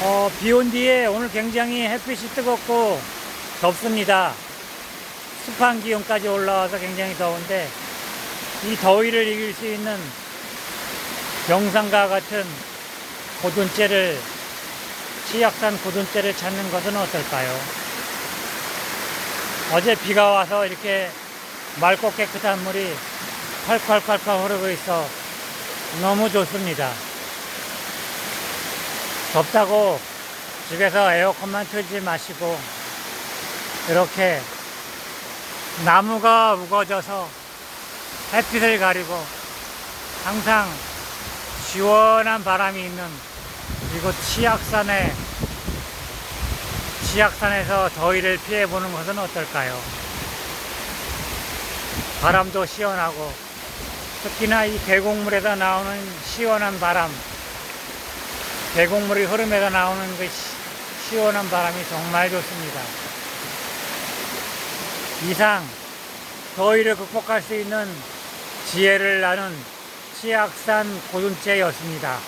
어, 비 온 뒤에 오늘 굉장히 햇빛이 뜨겁고 덥습니다. 습한 기온까지 올라와서 굉장히 더운데 이 더위를 이길 수 있는 영상과 같은 고둔째를 치약산 고둔째를 찾는 것은 어떨까요? 어제 비가 와서 이렇게 맑고 깨끗한 물이 콸콸콸콸 흐르고 있어 너무 좋습니다. 덥다고 집에서 에어컨만 틀지 마시고 이렇게 나무가 우거져서 햇빛을 가리고 항상 시원한 바람이 있는 이곳 치악산에 치악산에서 더위를 피해보는 것은 어떨까요? 바람도 시원하고 특히나 이 계곡물에서 나오는 시원한 바람 계곡물이 흐름에서 나오는 그 시- 시원한 바람이 정말 좋습니다. 이상 더위를 극복할 수 있는 지혜를 나눈 치악산 고둔째였습니다.